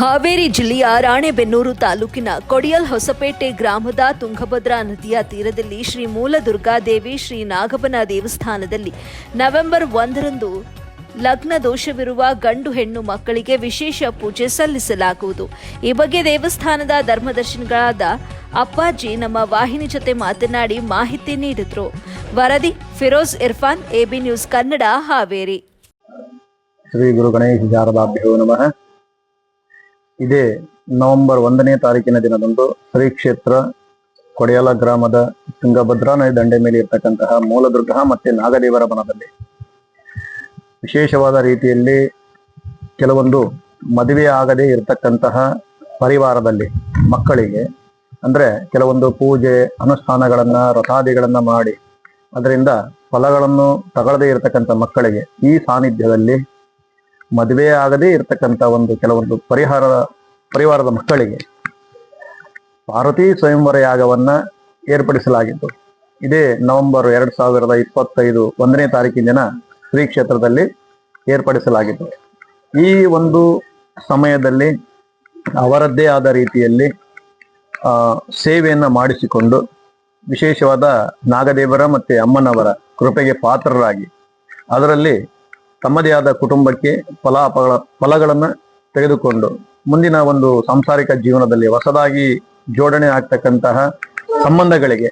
ಹಾವೇರಿ ಜಿಲ್ಲೆಯ ರಾಣೆಬೆನ್ನೂರು ತಾಲೂಕಿನ ಕೊಡಿಯಲ್ ಹೊಸಪೇಟೆ ಗ್ರಾಮದ ತುಂಗಭದ್ರಾ ನದಿಯ ತೀರದಲ್ಲಿ ಶ್ರೀ ಮೂಲದುರ್ಗಾದೇವಿ ಶ್ರೀ ನಾಗಬನ ದೇವಸ್ಥಾನದಲ್ಲಿ ನವೆಂಬರ್ ಒಂದರಂದು ಲಗ್ನ ದೋಷವಿರುವ ಗಂಡು ಹೆಣ್ಣು ಮಕ್ಕಳಿಗೆ ವಿಶೇಷ ಪೂಜೆ ಸಲ್ಲಿಸಲಾಗುವುದು. ಈ ಬಗ್ಗೆ ದೇವಸ್ಥಾನದ ಧರ್ಮದರ್ಶಿಗಳಾದ ಅಪ್ಪಾಜಿ ನಮ್ಮ ವಾಹಿನಿ ಜೊತೆ ಮಾತನಾಡಿ ಮಾಹಿತಿ ನೀಡಿದ್ರು. ವರದಿ ಫಿರೋಜ್ ಇರ್ಫಾನ್ ಎಬಿ ನ್ಯೂಸ್ ಕನ್ನಡ, ಹಾವೇರಿ. ಶ್ರೀ ಗುರು ಗಣೇಶ ನಮಃ. ಇದೇ ನವೆಂಬರ್ ಒಂದನೇ ತಾರೀಕಿನ ದಿನದಂದು ಶ್ರೀ ಕ್ಷೇತ್ರ ಕೊಡೆಯಲ ಗ್ರಾಮದ ತುಂಗಭದ್ರಾ ನದಿ ದಂಡೆ ಮೇಲೆ ಇರ್ತಕ್ಕಂತಹ ಮೂಲದುರ್ಗ ಮತ್ತೆ ನಾಗದೇವರ ಬನದಲ್ಲಿ ವಿಶೇಷವಾದ ರೀತಿಯಲ್ಲಿ ಕೆಲವೊಂದು ಮದುವೆ ಆಗದೆ ಇರತಕ್ಕಂತಹ ಪರಿವಾರದಲ್ಲಿ ಮಕ್ಕಳಿಗೆ, ಅಂದ್ರೆ ಕೆಲವೊಂದು ಪೂಜೆ, ಅನುಷ್ಠಾನಗಳನ್ನ, ರಥಾದಿಗಳನ್ನ ಮಾಡಿ, ಅದರಿಂದ ಫಲಗಳನ್ನು ತಗೊಳ್ಳದೇ ಇರತಕ್ಕಂಥ ಮಕ್ಕಳಿಗೆ ಈ ಸಾನ್ನಿಧ್ಯದಲ್ಲಿ ಮದುವೆ ಆಗದೇ ಇರತಕ್ಕಂತ ಒಂದು ಕೆಲವೊಂದು ಪರಿಹಾರ, ಪರಿವಾರದ ಮಕ್ಕಳಿಗೆ ಪಾರ್ವತಿ ಸ್ವಯಂವರ ಯಾಗವನ್ನ ಏರ್ಪಡಿಸಲಾಗಿತ್ತು ಇದೇ ನವೆಂಬರ್ ಎರಡ್ ಸಾವಿರದ ಇಪ್ಪತ್ತೈದು ಒಂದನೇ ತಾರೀಕಿನ ದಿನ ಶ್ರೀ ಕ್ಷೇತ್ರದಲ್ಲಿ ಏರ್ಪಡಿಸಲಾಗಿತ್ತು ಈ ಒಂದು ಸಮಯದಲ್ಲಿ ಅವರದ್ದೇ ಆದ ರೀತಿಯಲ್ಲಿ, ಆ, ಸೇವೆಯನ್ನ ಮಾಡಿಸಿಕೊಂಡು ವಿಶೇಷವಾದ ನಾಗದೇವರ ಮತ್ತೆ ಅಮ್ಮನವರ ಕೃಪೆಗೆ ಪಾತ್ರರಾಗಿ, ಅದರಲ್ಲಿ ತಮ್ಮದೇ ಆದ ಕುಟುಂಬಕ್ಕೆ ಫಲಾಪಗಳ ಫಲಗಳನ್ನು ತೆಗೆದುಕೊಂಡು ಮುಂದಿನ ಒಂದು ಸಾಂಸಾರಿಕ ಜೀವನದಲ್ಲಿ ಹೊಸದಾಗಿ ಜೋಡಣೆ ಆಗ್ತಕ್ಕಂತಹ ಸಂಬಂಧಗಳಿಗೆ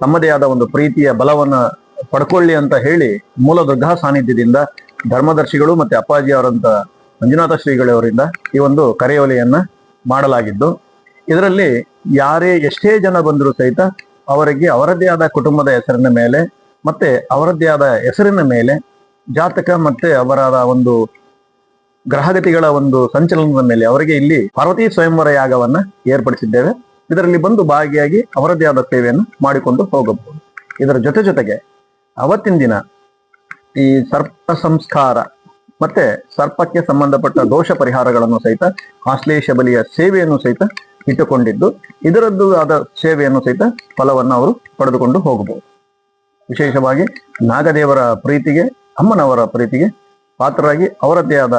ತಮ್ಮದೇ ಆದ ಒಂದು ಪ್ರೀತಿಯ ಬಲವನ್ನ ಪಡ್ಕೊಳ್ಳಿ ಅಂತ ಹೇಳಿ ಮೂಲ ದುರ್ಗಾ ಸಾನ್ನಿಧ್ಯದಿಂದ ಧರ್ಮದರ್ಶಿಗಳು ಮತ್ತೆ ಅಪ್ಪಾಜಿ ಅವರಂತ ಮಂಜುನಾಥ ಶ್ರೀಗಳವರಿಂದ ಈ ಒಂದು ಕರೆಯೋಲೆಯನ್ನ ಮಾಡಲಾಗಿದ್ದು, ಇದರಲ್ಲಿ ಯಾರೇ ಎಷ್ಟೇ ಜನ ಬಂದರೂ ಸಹಿತ ಅವರಿಗೆ ಅವರದ್ದೇ ಆದ ಕುಟುಂಬದ ಹೆಸರಿನ ಮೇಲೆ ಮತ್ತೆ ಅವರದ್ದೇ ಆದ ಹೆಸರಿನ ಮೇಲೆ ಜಾತಕ ಮತ್ತೆ ಅವರ ಒಂದು ಗ್ರಹಗತಿಗಳ ಒಂದು ಸಂಚಲನದ ಮೇಲೆ ಅವರಿಗೆ ಇಲ್ಲಿ ಪಾರ್ವತಿ ಸ್ವಯಂವರ ಯಾಗವನ್ನ ಏರ್ಪಡಿಸಿದ್ದೇವೆ. ಇದರಲ್ಲಿ ಬಂದು ಭಾಗಿಯಾಗಿ ಅವರದೇ ಆದ ಸೇವೆಯನ್ನು ಮಾಡಿಕೊಂಡು ಹೋಗಬಹುದು. ಇದರ ಜೊತೆ ಜೊತೆಗೆ ಅವತ್ತಿನ ದಿನ ಈ ಸರ್ಪ ಸಂಸ್ಕಾರ ಮತ್ತೆ ಸರ್ಪಕ್ಕೆ ಸಂಬಂಧಪಟ್ಟ ದೋಷ ಪರಿಹಾರಗಳನ್ನು ಸಹಿತ ಆಶ್ಲೇಷ ಬಲಿಯ ಸೇವೆಯನ್ನು ಸಹಿತ ಇಟ್ಟುಕೊಂಡಿದ್ದು, ಇದರದ್ದು ಆದ ಸೇವೆಯನ್ನು ಸಹಿತ ಫಲವನ್ನು ಅವರು ಪಡೆದುಕೊಂಡು ಹೋಗಬಹುದು. ವಿಶೇಷವಾಗಿ ನಾಗದೇವರ ಪ್ರೀತಿಗೆ ಅಮ್ಮನವರ ಪ್ರೀತಿಗೆ ಪಾತ್ರರಾಗಿ ಅವರದ್ದೇ ಆದ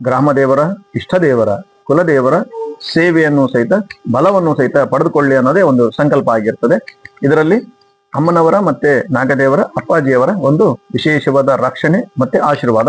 ಗ್ರಾಮದೇವರ, ಇಷ್ಟದೇವರ, ಕುಲದೇವರ ಸೇವೆಯನ್ನು ಸಹಿತ, ಬಲವನ್ನು ಸಹಿತ ಪಡೆದುಕೊಳ್ಳಿ ಅನ್ನೋದೇ ಒಂದು ಸಂಕಲ್ಪ ಆಗಿರ್ತದೆ. ಇದರಲ್ಲಿ ಅಮ್ಮನವರ ಮತ್ತೆ ನಾಗದೇವರ, ಅಪ್ಪಾಜಿಯವರ ಒಂದು ವಿಶೇಷವಾದ ರಕ್ಷಣೆ ಮತ್ತೆ ಆಶೀರ್ವಾದ